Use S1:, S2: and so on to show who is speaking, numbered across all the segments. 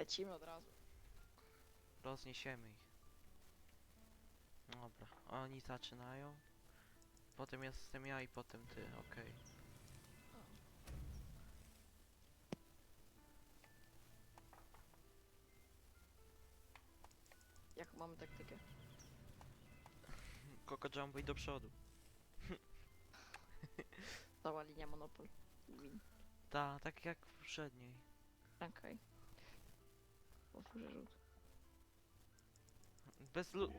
S1: Lecimy od razu.
S2: Rozniesiemy ich. Dobra, oni zaczynają. Potem jestem ja i potem ty, okej.
S1: Jaką mamy taktykę?
S2: Koko Jumbo i do przodu.
S1: Cała linia Monopol. Win.
S2: Ta, tak jak w poprzedniej.
S1: Okej. Powtórzę rzut.
S2: Bez lu...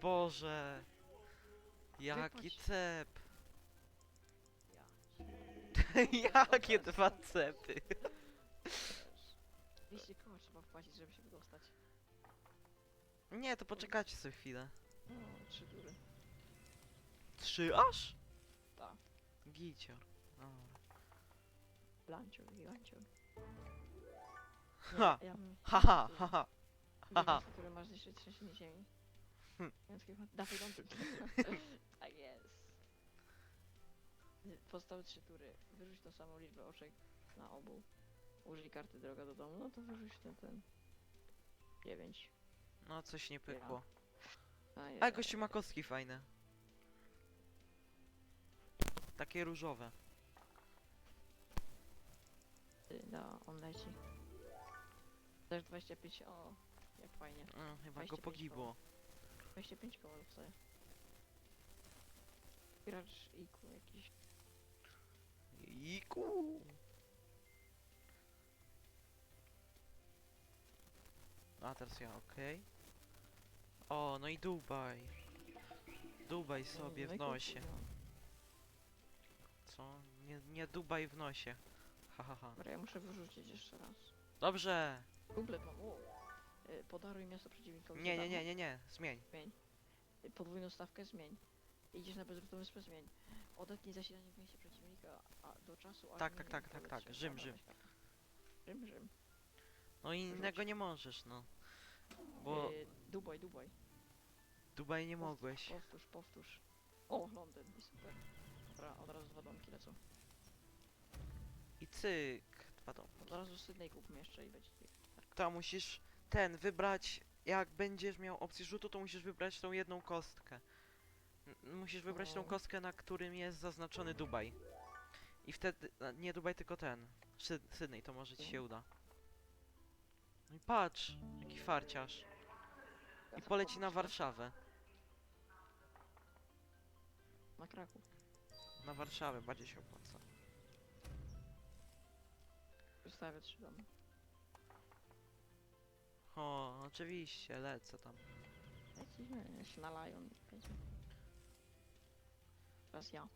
S2: Boże! Jaki cep!
S1: Ja.
S2: Jakie dwa cepy!
S1: 200 koła trzeba wpłacić, żeby się wydostać.
S2: Nie, to poczekajcie sobie chwilę.
S1: O, trzy tury.
S2: Trzy aż?
S1: Tak.
S2: Gicior. Dobra.
S1: Lancior i lancior.
S2: Ha!
S1: Ja.
S2: Haha, haha. Haha.
S1: Który masz zniszczyć trzęsienie ziemi.
S2: Hm.
S1: Chyba... Dawaj, Tak jest. Pozostałe trzy tury. Wyrzuć tą samą liczbę oczek na obu. Użyj karty droga do domu, no to wyrzuć ten, ten. 9.
S2: No coś nie pykło.
S1: A,
S2: A gościu ma kostki fajne. Takie różowe.
S1: No, on leci. Też 25, o, jak fajnie.
S2: Mm, chyba
S1: 25
S2: go pogibło.
S1: 25 koła dostaję. Gracz IQ jakiś.
S2: Iku. A teraz ja, okej. O, no i Dubaj. Dubaj sobie
S1: No i
S2: w nosie. Co? Nie, nie Dubaj w nosie. Ha, ha, ha.
S1: Dobra, ja muszę wyrzucić jeszcze raz.
S2: Dobrze!
S1: Dublet mam, o. Y, Podaruj miasto przeciwnikowi.
S2: Nie, nie, nie, nie, nie. Zmień.
S1: Y, Podwójną stawkę zmień. Idziesz na bezludną wyspę, zmień. Odetnij zasilanie w mieście przeciwnika a, do czasu, aż
S2: Tak, tak, tak, tak, tak. Rzym, Rzym.
S1: Rzym, Rzym.
S2: No i innego nie możesz, no. Bo
S1: Y, Dubaj, Dubaj.
S2: Dubaj nie mogłeś.
S1: Powtórz, powtórz. O, Londyn, i super. Dobra, od razu dwa domki lecą.
S2: I cyk. Dwa dom.
S1: Od razu Sydney kupmy jeszcze i będzie.
S2: To musisz ten wybrać. Jak będziesz miał opcję rzutu, to musisz wybrać tą jedną kostkę. N- Musisz wybrać tą kostkę, na którym jest zaznaczony Dubaj. I wtedy. Nie Dubaj, tylko ten. Sy Sydney, to może ci się uda. No i patrz, jaki farciarz. I poleci na Warszawę.
S1: Na Kraków.
S2: Na Warszawę bardziej się opłaca.
S1: Wystawię trzy domy.
S2: O, oczywiście, lecę tam.
S1: Lecimy, się na Lion będzie. Teraz ja.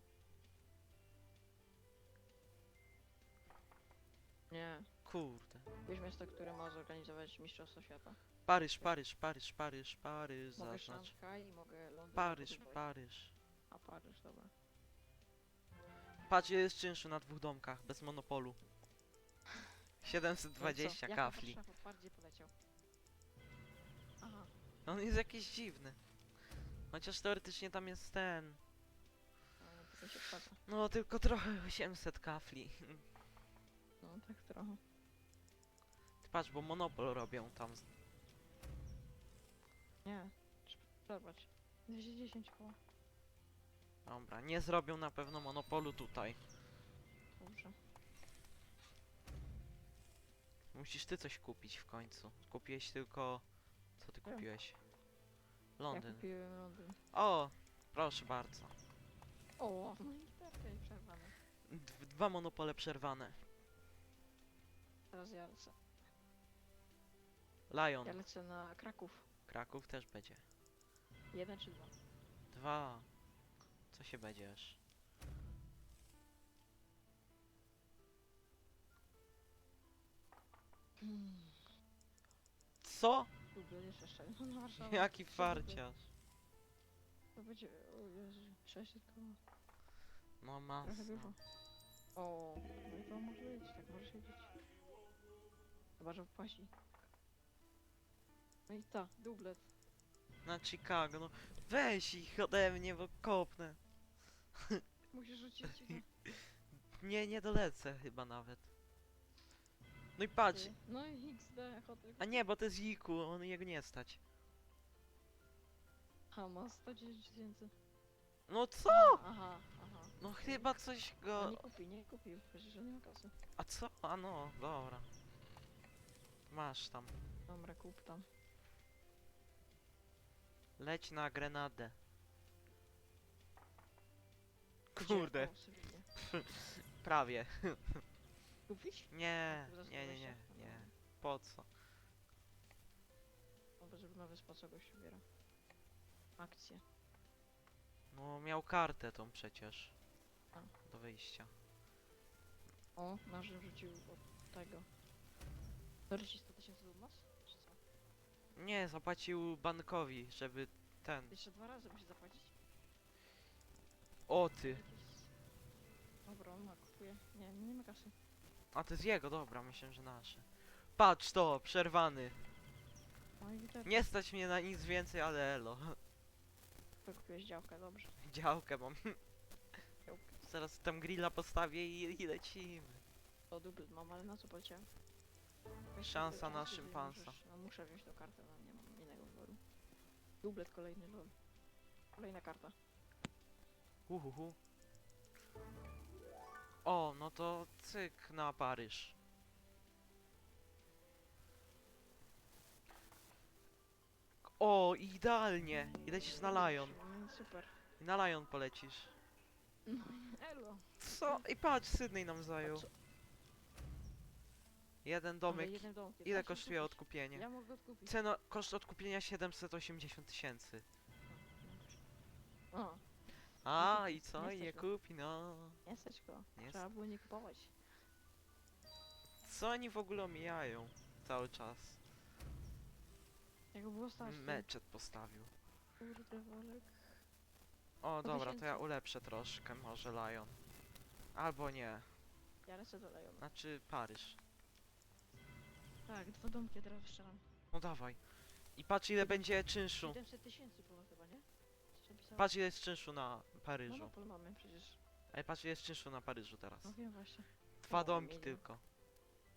S1: Nie.
S2: Kurde.
S1: Jakieś miasto, które ma zorganizować Mistrzostwo Świata.
S2: Paryż, Paryż, Paryż, Paryż, Paryż,
S1: Mogę
S2: zaznacz.
S1: Szanghaj i mogę Londyn.
S2: Paryż,
S1: Dubaj.
S2: Paryż.
S1: A Paryż, dobra.
S2: Patrz, jest czynszu na dwóch domkach, bez monopolu.
S1: No i
S2: 720
S1: co?
S2: kafli.
S1: Bardziej poleciał. Aha,
S2: On jest jakiś dziwny. Chociaż teoretycznie tam jest ten.
S1: no się.
S2: No, tylko trochę 800 kafli.
S1: No tak trochę.
S2: Ty patrz, bo monopol robią tam. z-
S1: Nie. Trzeba przerwać. 210 koła.
S2: Dobra, nie zrobią na pewno monopolu tutaj.
S1: Dobrze.
S2: Musisz ty coś kupić w końcu. Kupiłeś tylko... Co ty kupiłeś?
S1: Ja
S2: Londyn.
S1: kupiłem Londyn.
S2: O, proszę bardzo.
S1: O, no i i przerwane.
S2: D dwa monopole przerwane.
S1: Teraz ja lecę.
S2: Lion.
S1: Ja lecę na Kraków.
S2: Kraków też będzie.
S1: Jeden czy dwa?
S2: Dwa. Co się będziesz? Co?
S1: Lubię jeszcze. No na Warszawę.
S2: Jaki farciarz.
S1: To będzie, o Jezu, 600 koła.
S2: No
S1: Trochę
S2: masno.
S1: dużo. O, no i to może być, tak może siedzieć. Chyba, że wpłaci. No i ta, dublet.
S2: Na Chicago, no. Weź ich ode mnie, bo kopnę.
S1: Musisz rzucić. no.
S2: Nie, nie dolecę chyba nawet. No i patrz.
S1: Ty. No i XD, chotek.
S2: A nie, bo to jest Jiku, on jego nie stać.
S1: A, ma 110 tysięcy.
S2: No co?
S1: Aha, aha.
S2: No chyba coś go...
S1: nie kupi, nie kupił, przecież on nie ma kasy.
S2: A co? A no, dobra. Masz tam.
S1: Dobra, kup tam.
S2: Leć na grenadę.
S1: Gdzie?
S2: Kurde,
S1: O, Syberia.
S2: prawie.
S1: Kupić?
S2: Nie, nie, nie, nie,
S1: 120?
S2: nie. Po co?
S1: Dobra, żeby na wyspa czegoś ubiera. Akcje.
S2: No miał kartę tą przecież.
S1: A.
S2: Do wyjścia.
S1: O, nasz rzucił od tego. Dorzuci 100 tysięcy do nas? Czy co?
S2: Nie, zapłacił bankowi, żeby ten...
S1: Jeszcze dwa razy musi zapłacić.
S2: O ty!
S1: Jakieś... Dobra, on ma, kupuje. Nie, nie ma kasy.
S2: A to jest jego, dobra, myślę, że nasze. Patrz to, przerwany.
S1: No tak.
S2: Nie stać mnie na nic więcej, ale elo.
S1: Kupiłeś działkę, dobrze.
S2: Działkę mam.
S1: Działkę.
S2: Zaraz tam grilla postawię i, i lecimy.
S1: To dublet mam, ale na co poleciałem? Weź
S2: Szansa na szympansa.
S1: możesz- No muszę wziąć tą kartę, no nie mam innego wyboru. Dublet kolejny, lol. Kolejna karta.
S2: Uhuhu. O, no to cyk na Paryż. O, idealnie! I lecisz na Lion.
S1: Mm, super.
S2: I na Lion polecisz.
S1: No, elo.
S2: Co? I patrz, Sydney nam zajął. Jeden
S1: Ale
S2: domek.
S1: jednym domkiem.
S2: Ile kosztuje
S1: kupić.
S2: odkupienie?
S1: Ja mogę odkupić.
S2: Cena, koszt odkupienia 780 tysięcy.
S1: O,
S2: A, i co?
S1: Nie
S2: I nie
S1: go.
S2: kupi, no.
S1: nie stać go.
S2: Nie
S1: Trzeba było nie kupować.
S2: Co oni w ogóle omijają? Cały czas.
S1: Jak było stać? to-
S2: Meczet postawił.
S1: Kurde, Wolek.
S2: O, dobra, to ja
S1: tysięcy.
S2: ulepszę troszkę, może Lion. Albo nie.
S1: Ja lecę do Lejona.
S2: Znaczy Paryż.
S1: Tak, dwa domki teraz strzelam.
S2: No dawaj. I patrz ile będzie czynszu.
S1: 700 tysięcy było chyba, nie?
S2: Patrz ile jest czynszu na Paryżu.
S1: Monopol mamy przecież.
S2: Ej, patrz jest czynszu na Paryżu teraz.
S1: No wiem właśnie.
S2: Dwa domki
S1: milion.
S2: tylko.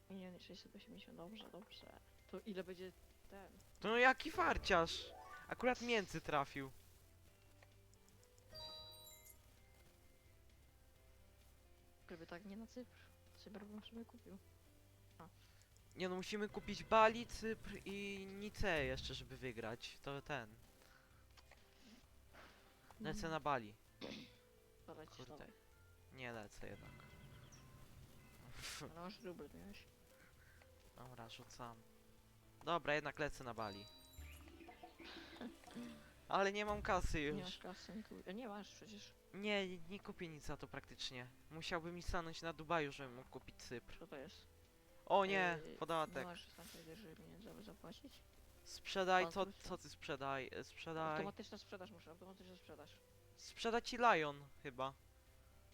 S1: Milion 680, dobrze, dobrze. To ile będzie ten?
S2: To no jaki farciarz! Akurat między trafił.
S1: Gdyby tak nie na Cypr. Cypr bym sobie kupił.
S2: Nie no, musimy kupić Bali, Cypr i Nicea jeszcze, żeby wygrać. To ten. Lecę na Bali. Kurde.
S1: dalej.
S2: Nie lecę jednak.
S1: Ale masz rubel miałeś.
S2: Dobra, rzucam. Dobra, jednak lecę na Bali. Ale nie mam kasy
S1: Nie
S2: już.
S1: masz kasy, nie kupię. Nie masz przecież.
S2: Nie, nie, nie kupię nic za to praktycznie. Musiałbym mi stanąć na Dubaju, żebym mógł kupić Cypr.
S1: Co to jest?
S2: O nie,
S1: Yy, Nie
S2: podatek.
S1: masz tam że pieniędzy, aby zapłacić?
S2: Sprzedaj, co, co ty sprzedaj? E, Sprzedaj.
S1: Automatyczna sprzedaż muszę, automatyczna sprzedaż.
S2: Sprzeda ci Lion chyba.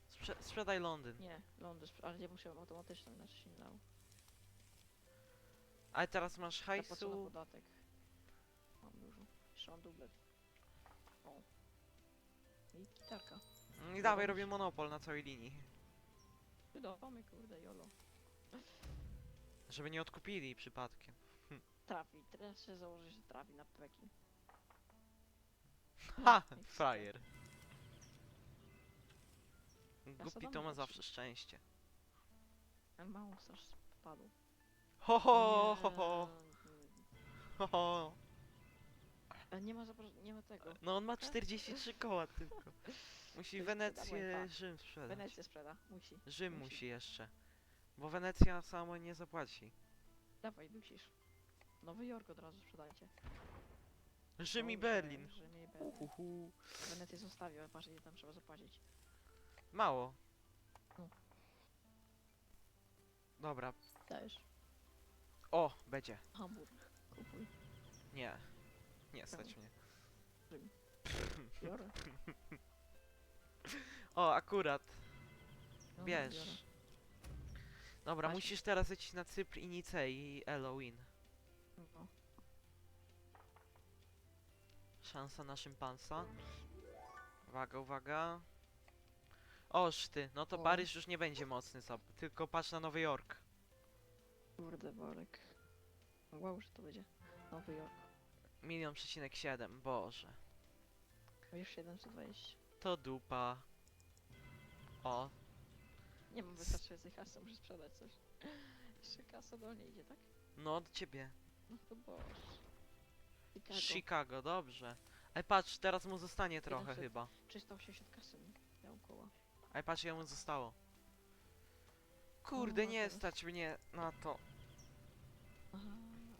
S2: Sprze sprzedaj Londyn.
S1: Nie, Londyn, ale ja musiałem automatyczną, inaczej się nie dało.
S2: Ale teraz masz
S1: Zapłacony
S2: hajsu.
S1: podatek. Mam dużo. Jeszcze mam dublet. O. I gitarka.
S2: I dawaj, robię monopol na całej linii.
S1: Wydawamy, kurde, jolo.
S2: Żeby nie odkupili przypadkiem.
S1: Trafi, teraz się założę, że trafi na Pekin.
S2: Ha! Frajer. Głupi to ma zawsze szczęście.
S1: Mało straż spadł.
S2: Ho ho ho ho
S1: Nie,
S2: ho ho.
S1: Ale nie ma zapro... nie ma tego.
S2: No on ma 43 koła tylko. Musi Wenecję, Rzym sprzedać.
S1: Wenecję sprzeda, musi.
S2: Rzym
S1: musi.
S2: musi jeszcze. Bo Wenecja sama nie zapłaci.
S1: Dawaj, musisz. Nowy Jork od razu sprzedajcie.
S2: Rzym i Berlin.
S1: Rzym i Berlin.
S2: Uhuhu.
S1: Wenecję zostawię, ale patrz ile tam trzeba zapłacić.
S2: Mało.
S1: No.
S2: Dobra.
S1: Dajesz.
S2: O, będzie.
S1: Hamburg. Kupuj.
S2: Nie. Nie stać mnie.
S1: Biorę.
S2: O, akurat.
S1: No,
S2: Bierz. Dobra,
S1: Właśnie.
S2: musisz teraz lecieć na Cypr i Nicei i Halloween.
S1: No.
S2: Szansa na szympansa. Uwaga, uwaga. Oż ty, no to
S1: O.
S2: Paryż już nie będzie mocny, za- tylko patrz na Nowy Jork.
S1: Kurde, worek. Wow, że to będzie Nowy Jork.
S2: Milion przecinek siedem, boże.
S1: Już 720.
S2: To dupa. O,
S1: Nie mam wystarczającej kasy, muszę sprzedać coś. Jeszcze kasa do mnie idzie, tak?
S2: no do ciebie.
S1: No to boż. Chicago.
S2: Chicago, dobrze. Ej, patrz, teraz mu zostanie trochę
S1: 700.
S2: chyba.
S1: 380 kasy mi miał koło.
S2: Ej, patrz, ile mu zostało. Kurde,
S1: No,
S2: nie stać mnie na to.
S1: Aha,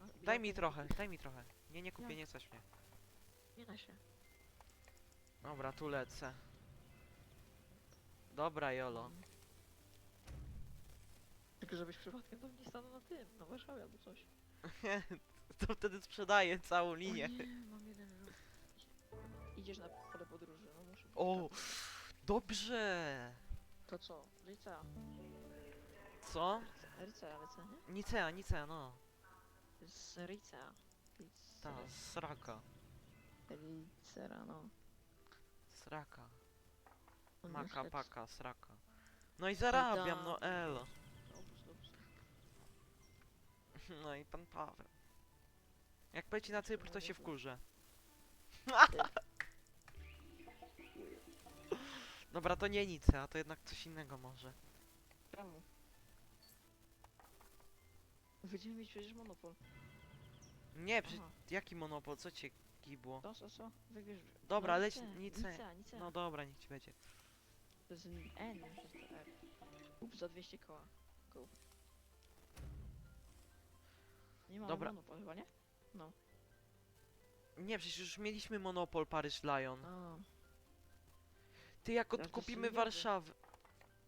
S1: a
S2: Daj mi trochę, daj mi trochę. Nie, nie kupię, nie stać mnie.
S1: Nie da się.
S2: Dobra, tu lecę. Dobra, Jolo.
S1: Mm. Tylko żebyś przypadkiem tam nie stanął na tym, na Warszawie albo coś.
S2: to wtedy sprzedaję całą
S1: O
S2: linię.
S1: nie, mam jeden rzut. Idziesz na pole podróży, no muszę
S2: O. dobrze.
S1: To co? Licea.
S2: Co?
S1: Licea lecę, nie?
S2: Nicea, Nicea, no.
S1: Z Licea.
S2: Ta, sraka.
S1: Licera, no.
S2: Sraka.
S1: On
S2: Maka,
S1: wyszedł.
S2: paka, sraka. No i zarabiam, no elo.
S1: Dobrze, dobrze.
S2: No i pan Paweł. Jak poleci na Cypr, to się wkurzę. Dobra, to nie Nicea, to jednak coś innego może.
S1: Czemu? Będziemy mieć przecież monopol.
S2: Nie, przecież
S1: Aha.
S2: jaki monopol, co cię gibło?
S1: To, co, co? Wybierz.
S2: Dobra,
S1: no,
S2: leć
S1: Nicea,
S2: Nicea.
S1: Nicea.
S2: No dobra, niech ci będzie.
S1: To jest N, jest to R. Kup za 200 koła. Kup. Nie ma
S2: Dobra.
S1: monopol chyba, nie? No.
S2: Nie, przecież już mieliśmy monopol Paryż Lion.
S1: A,
S2: Ty, jak
S1: to
S2: odkupimy. Warszawę...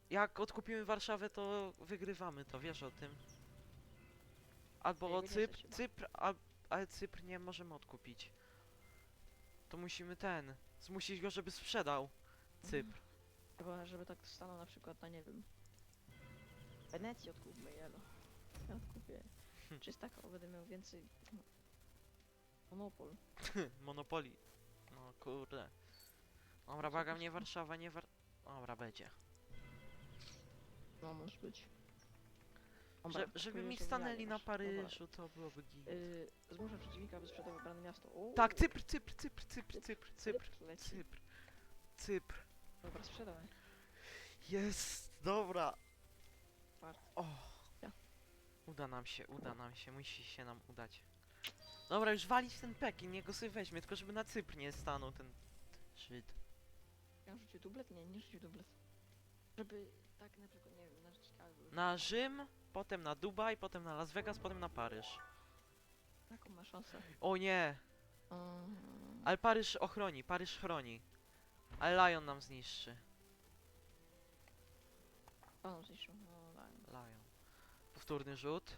S2: Jak odkupimy Warszawę, to wygrywamy to, wiesz o tym. Albo
S1: Jego nie
S2: Cypr. Cypr, al, ale Cypr nie możemy odkupić. To musimy ten, zmusić go, żeby sprzedał Cypr.
S1: chyba, żeby tak stanął na przykład na, nie wiem... Wenecji odkupmy, jelo. Ja odkupię.
S2: Hm.
S1: 300 koła będę miał więcej... no, Monopol.
S2: Monopoli. No kurde. Dobra, błagam, nie Warszawa, nie War... Dobra, będzie.
S1: No, może być.
S2: Że, żeby mi stanęli na Paryżu, to byłoby git.
S1: Yy, zmusza przeciwnika, aby sprzedał wybrane miasto. Uuu,
S2: Tak, Cypr, Cypr, Cypr, Cypr, Cypr, Cypr,
S1: leci.
S2: Cypr, Cypr.
S1: Dobra, sprzedawaj.
S2: Jest, dobra. O.
S1: Ja.
S2: Uda nam się, uda nam się, musi się nam udać. Dobra, już walić ten Pekin, niech go sobie weźmie, tylko żeby na Cypr nie stanął ten Żyd.
S1: Ja rzucił dublet? Nie, nie rzucił dublet. Żeby tak na przykład, nie wiem, na Chicago.
S2: Na Rzym, potem na Dubaj, potem na Las Vegas, potem na Paryż.
S1: Taką ma szansę.
S2: O nie,
S1: Um,
S2: ale Paryż ochroni, Paryż chroni. Ale Lion nam zniszczy.
S1: Paną zniszczył, no daj.
S2: Lion. Powtórny rzut.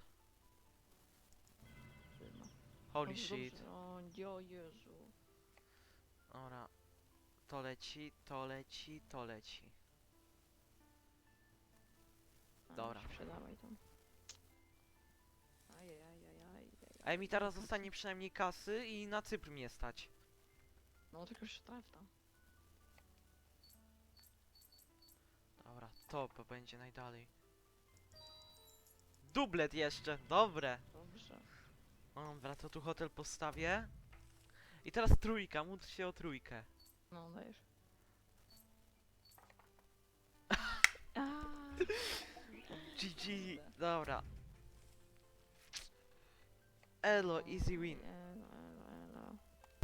S2: Holy
S1: Dobrze,
S2: shit.
S1: dobrze. O, jo, Jezu.
S2: Dobra. To leci, to leci, to leci.
S1: A,
S2: Dobra.
S1: już Sprzedawaj tam. Ajajajajaj.
S2: Ale mi teraz zostanie przynajmniej kasy i na Cypr mnie stać.
S1: No tylko się traf tam.
S2: Dobra, to bo będzie najdalej. Dublet jeszcze, dobre.
S1: Dobrze.
S2: Dobra, to tu hotel postawię. I teraz trójka, módl się o trójkę.
S1: No, dajesz. Aaaa.
S2: GG,
S1: Kurde.
S2: dobra. Elo, easy win.
S1: Nie,